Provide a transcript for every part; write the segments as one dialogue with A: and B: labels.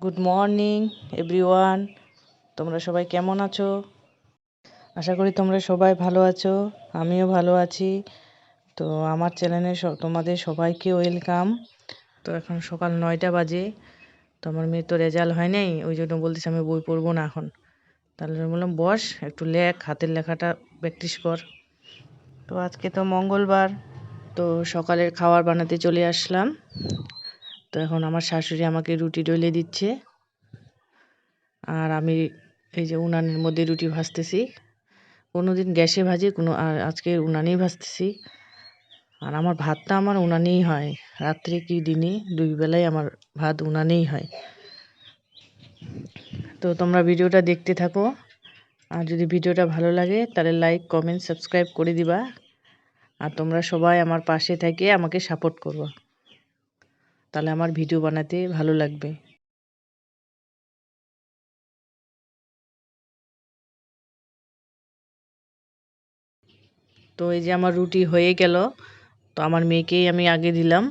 A: Good morning everyone তোমরা সবাই কেমন আছো? আশা করি তোমরা সবাই ভালো আছো। আমিও ভালো আছি। তো আমার চ্যানেলে তোমাদের সবাইকে ওয়েলকাম। তো এখন সকাল নয়টা বাজে। তো আমার মেয়ে তো রেজাল্ট হয় নাই, ওই জন্য বলতেছি আমি বই পড়ব না এখন। তাহলে বললাম, বস, একটু লেখ, হাতের লেখাটা প্র্যাকটিস কর। তো আজকে তো মঙ্গলবার, তো সকালের খাবার বানাতে চলে আসলাম। তো এখন আমার শাশুড়ি আমাকে রুটি ডলে দিচ্ছে। আর আমি এই যে উনানের মধ্যে রুটি ভাজতেছি। কোনো দিন গ্যাসে ভাজি, কোনো, আর আজকে উনানেই ভাজতেছি। আর আমার ভাতটা আমার উনানেই হয়। রাত্রে কি দিনে, দুই বেলায় আমার ভাত উনানেই হয়। তো তোমরা ভিডিওটা দেখতে থাকো। আর যদি ভিডিওটা ভালো লাগে, তাহলে লাইক, কমেন্ট, সাবস্ক্রাইব করে দিবা। আর তোমরা সবাই আমার পাশে থেকে আমাকে সাপোর্ট করবা। তাহলে আমার ভিডিও বানাতে ভালো লাগবে। তো এই যে আমার রুটি হয়ে গেল, তো আমার মেয়েকেই আমি আগে দিলাম।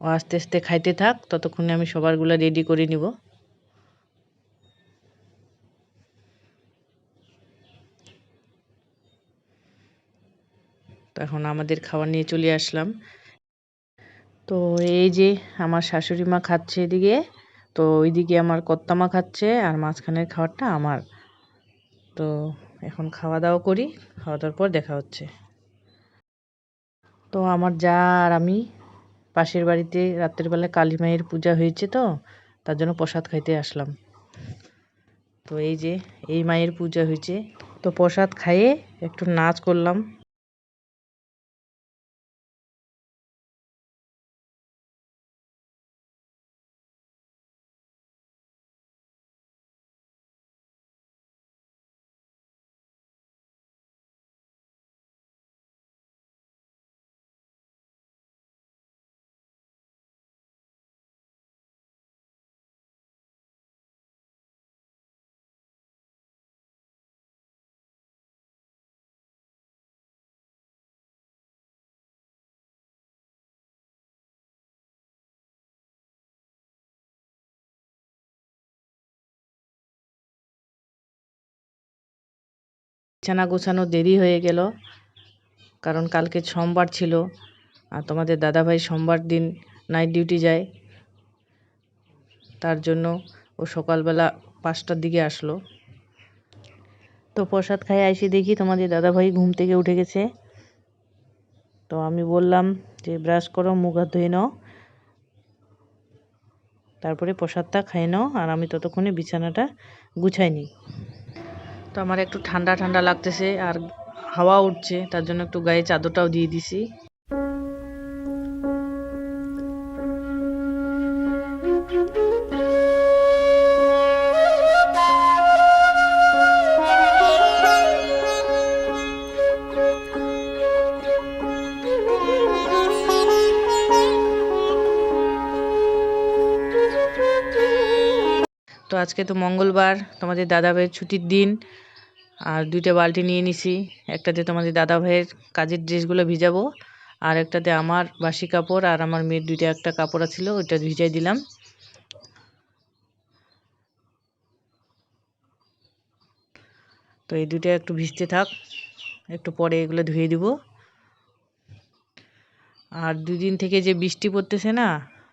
A: ও আস্তে আস্তে খাইতে থাক, ততক্ষণে আমি সবারগুলো রেডি করে নিব। তো এখন আমাদের খাবার নিয়ে চলে আসলাম। তো এই যে আমার শাশুড়ি মা খাচ্ছে এদিকে, তো ওইদিকে আমার কর্তামা খাচ্ছে আর মাঝখানের খাবারটা আমার। তো এখন খাওয়া দাওয়া করি, খাওয়া দাওয়ার পর দেখা হচ্ছে। তো আমার যা আর আমি পাশের বাড়িতে রাত্রেবেলা কালী মায়ের পূজা হয়েছে তো, তার জন্য প্রসাদ খাইতে আসলাম। তো এই যে এই মায়ের পূজা হয়েছে, তো প্রসাদ খাইয়ে একটু নাচ করলাম। বিছানা গোছানো দেরি হয়ে গেল, কারণ কালকে সোমবার ছিল আর তোমাদের দাদাভাই সোমবার দিন নাইট ডিউটি যায়। তার জন্য ও সকালবেলা পাঁচটার দিকে আসলো। তো প্রসাদ খাই আইসি দেখি তোমাদের দাদাভাই ঘুম থেকে উঠে গেছে। তো আমি বললাম যে ব্রাশ করো, মুখ হাত ধুয়ে নাও। তারপরে প্রসাদটা খাই নাও আর আমি ততক্ষণে বিছানাটা গুছাই নিই। তো আমার একটু ঠান্ডা ঠান্ডা লাগতেছে আর হাওয়া উঠছে, তার জন্য একটু গায়ে চাদরটাও দিয়ে দিছি। তো আজকে তো মঙ্গলবার, তোমাদের দাদা ভাইয়ের ছুটির দিন। আর দুইটা বালতি নিয়ে নিছি, একটাতে তোমাদের দাদা ভাইয়ের কাজের ড্রেসগুলো ভিজাবো, আর একটাতে আমার বাসি কাপড় আর আমার মেয়ের দুইটা একটা কাপড় ছিল ওইটা ভিজাই দিলাম। তো এই দুইটা একটু ভিজতে থাক, একটু পরে এগুলো ধুয়ে দিব। আর দুই দিন থেকে যে বৃষ্টি পড়তেছে না,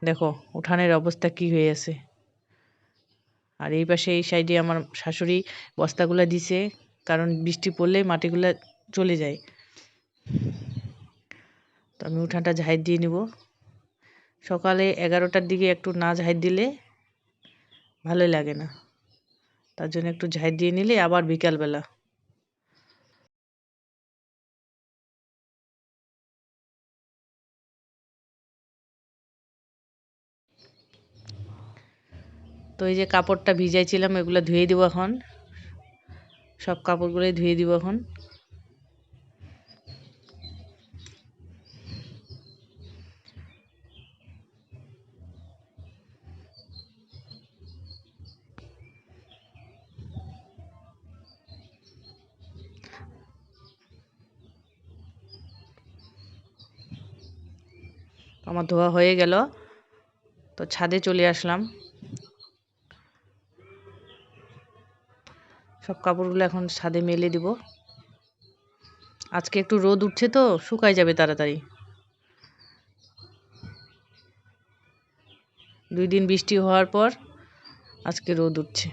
A: দেখো, উঠানের অবস্থা কি হয়ে আছে। আর এই পাশে, এই সাইডে আমার শাশুড়ি বস্তাগুলো দিছে, কারণ বৃষ্টি পড়লে মাটিগুলো চলে যায়। তো আমি উঠানটা ঝাঁট দিয়ে নিব। সকালে এগারোটার দিকে একটু না ঝাঁট দিলে ভালোই লাগে না। তার জন্য একটু ঝাঁট দিয়ে নিলে আবার বিকালবেলা। তো এই যে কাপড়টা ভিজাইছিলাম, এগুলো ধুয়ে দিব এখন। সব কাপড়গুলোই ধুয়ে দিব এখন। আমার ধোয়া হয়ে গেল। তো ছাদে চলে আসলাম। সব কাপড়গুলো এখন সাদে মেলে দিব। আজকে একটু রোদ উঠছে তো শুকাই যাবে তাড়াতাড়ি। দুই দিন বৃষ্টি হওয়ার পর আজকে রোদ উঠছে।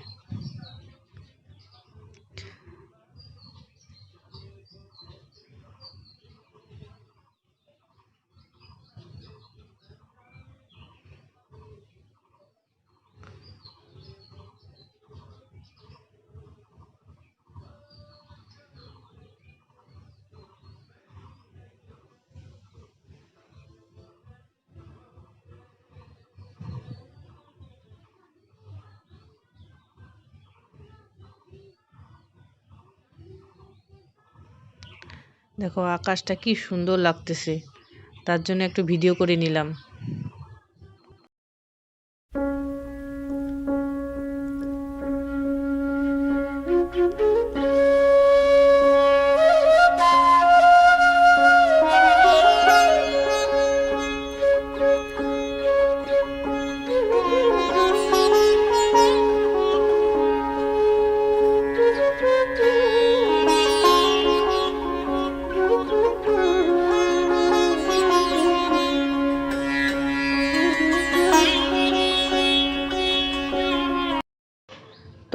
A: দেখো আকাশটা কি সুন্দর লাগতেছে। তার জন্য একটু ভিডিও করে নিলাম।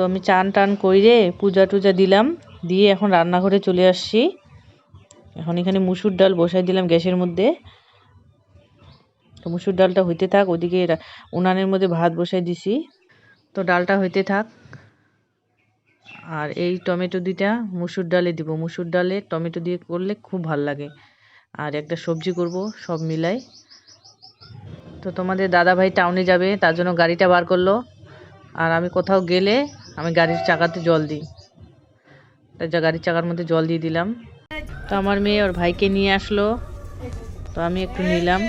A: আমি চান টান কইরে পূজা টুজা দিলাম, দিয়ে এখন রান্নাঘরে চলে আসছি। এখন এখানে মুসুর ডাল বসাই দিলাম গ্যাসের মধ্যে। তো মুসুর ডালটা হইতে থাক, ওদিকে উনানের মধ্যে ভাত বসাই দিছি। তো ডালটা হইতে থাক। আর এই টমেটো দুইটা মুসুর ডালে দিব। মুসুর ডালে টমেটো দিয়ে করলে খুব ভালো লাগে। আর একটা সবজি করব, সব মিলাই। তো তোমাদের দাদা ভাই টাউনে যাবে, তার জন্য গাড়িটা বার করল। আর আমি কোথাও গেলে আমি গাড়ির চাকাতে জল দিই। যা গাড়ির চাকার মধ্যে জল দিয়ে দিলাম। তো আমার মেয়ে ওর ভাইকে নিয়ে আসলো। তো আমি একটু নিলাম।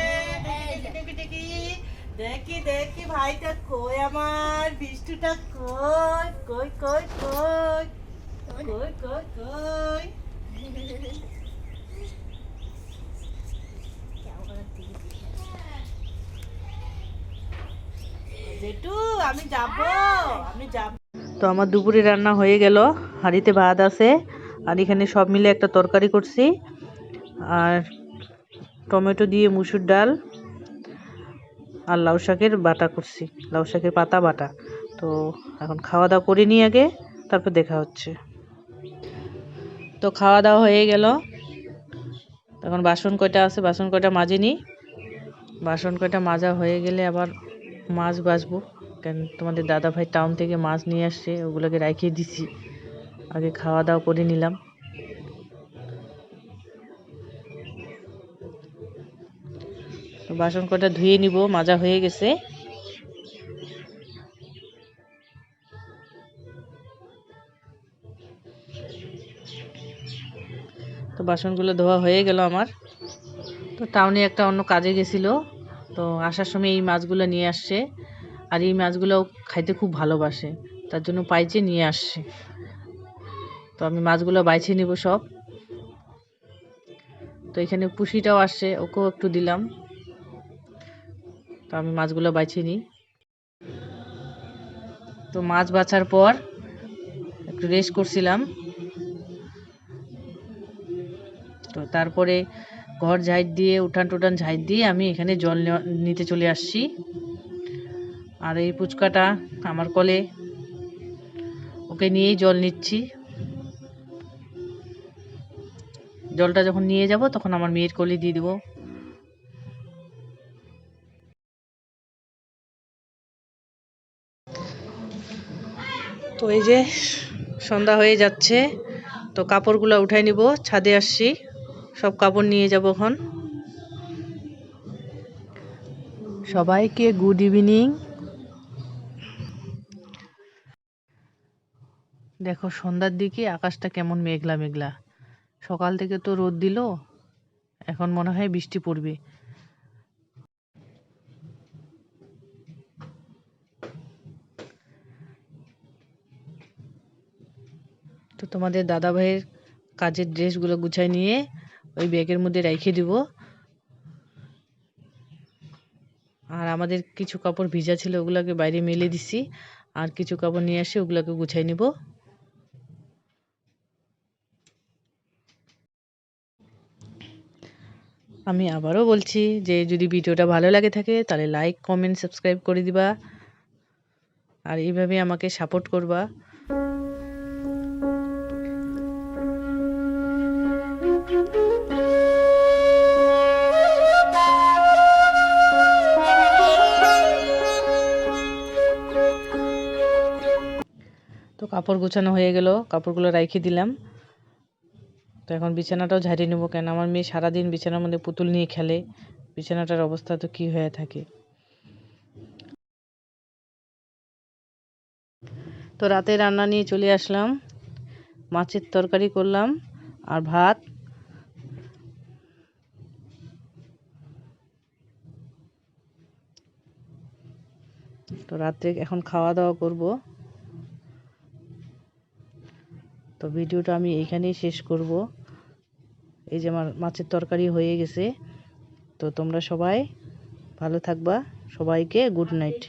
B: দেখি দেখি, ভাইটা কই আমার? বিষ্টুটা কই? কই কই কই? কই কই কই? আমি যাব আমি যাব।
A: তো আমার দুপুরে রান্না হয়ে গেল, হাঁড়িতে ভাত আছে, আর এখানে সব মিলে একটা তরকারি করছি, আর টমেটো দিয়ে মুসুর ডাল আর লাউ শাকের বাটা করছি, লাউ শাকের পাতা, বাটা। তো এখন খাওয়া দাওয়া করে নিই আগে, তারপর দেখা হচ্ছে। তো খাওয়া দাওয়া হয়ে গেল। এখন বাসন কয়টা আছে, বাসন কয়টা মাজে নিই। বাসন কয়টা মাজা হয়ে গেলে আবার মাছ বাছবো কেন তোমাদের দাদা ভাই টাউন থেকে মাছ নিয়ে আসছে, ওগুলোকে রাখিয়ে দিছি। আগে খাওয়া দাওয়া করে নিলাম। বাসন কটা ধুয়ে নিব, মাজা হয়ে গেছে। তো বাসনগুলো ধোয়া হয়ে গেল আমার। তো টাউনে একটা অন্য কাজে গেছিল। তো আসার সময় এই মাছগুলো নিয়ে আসছে। আর এই মাছগুলো খাইতে খুব ভালোবাসে। তার জন্য পাইচে নিয়ে আসছে। তো আমি মাছগুলো বাইছে নিব সব। তো এখানে পুষিটাও আসছে, ওকেও একটু দিলাম। তো আমি মাছগুলো বাইছে নিই। তো মাছ বাছার পর একটু রেস্ট করছিলাম। তো তারপরে ঘর ঝাইট দিয়ে উঠান টুটান ঝাইট দিয়ে আমি এখানে জল নিতে চলে আসছি। আর এই পুচকাটা আমার কলে। ওকে নিয়েই জল নিচ্ছি। জলটা যখন নিয়ে যাব, তখন আমার মেয়ের কোলে দিয়ে দেবো। তো এই যে সন্ধ্যা হয়ে যাচ্ছে, তো কাপড়গুলো উঠাই নিব, ছাদে আসছি। সব কাপড় নিয়ে যাব এখন। সবাইকে গুড ইভিনিং। দেখো, সন্ধ্যার দিকে আকাশটা কেমন মেঘলা মেঘলা। সকাল থেকে তো রোদ দিল, এখন মনে হয় বৃষ্টি পড়বে। তো তোমাদের দাদা ভাইয়ের কাজের ড্রেসগুলো গুছাই নিয়ে ওই ব্যাগের মধ্যে রেখে দিব। আর আমাদের কিছু কাপড় ভিজা ছিল, ওগুলোকে বাইরে মেলে দিছি। আর কিছু কাপড় নিয়ে আসি ওগুলোকে গুছাই নিব। আমি আবারও বলছি যে যদি ভিডিওটা ভালো লাগে থাকে, তাহলে লাইক কমেন্ট সাবস্ক্রাইব করে দিবা। আর এইভাবে আমাকে সাপোর্ট করবা। তো কাপড় গোছানো হয়ে গেল, কাপড়গুলো রাইখে দিলাম। তো এখন বিছানাটাও ঝাড়িয়ে নেব কেন? আমার মেয়ে সারাদিন বিছানার মধ্যে পুতুল নিয়ে খেলে। বিছানাটার অবস্থা তো কী হয়ে থাকে? তো রাতে রান্না নিয়ে চলে আসলাম। মাছের তরকারি করলাম আর ভাত। তো রাত্রে এখন খাওয়া দাওয়া করব। তো ভিডিওটা আমি এইখানেই শেষ করব। এই যে আমার মাছের তরকারি হয়ে গেছে। তো তোমরা সবাই ভালো থাকবা। সবাইকে গুড নাইট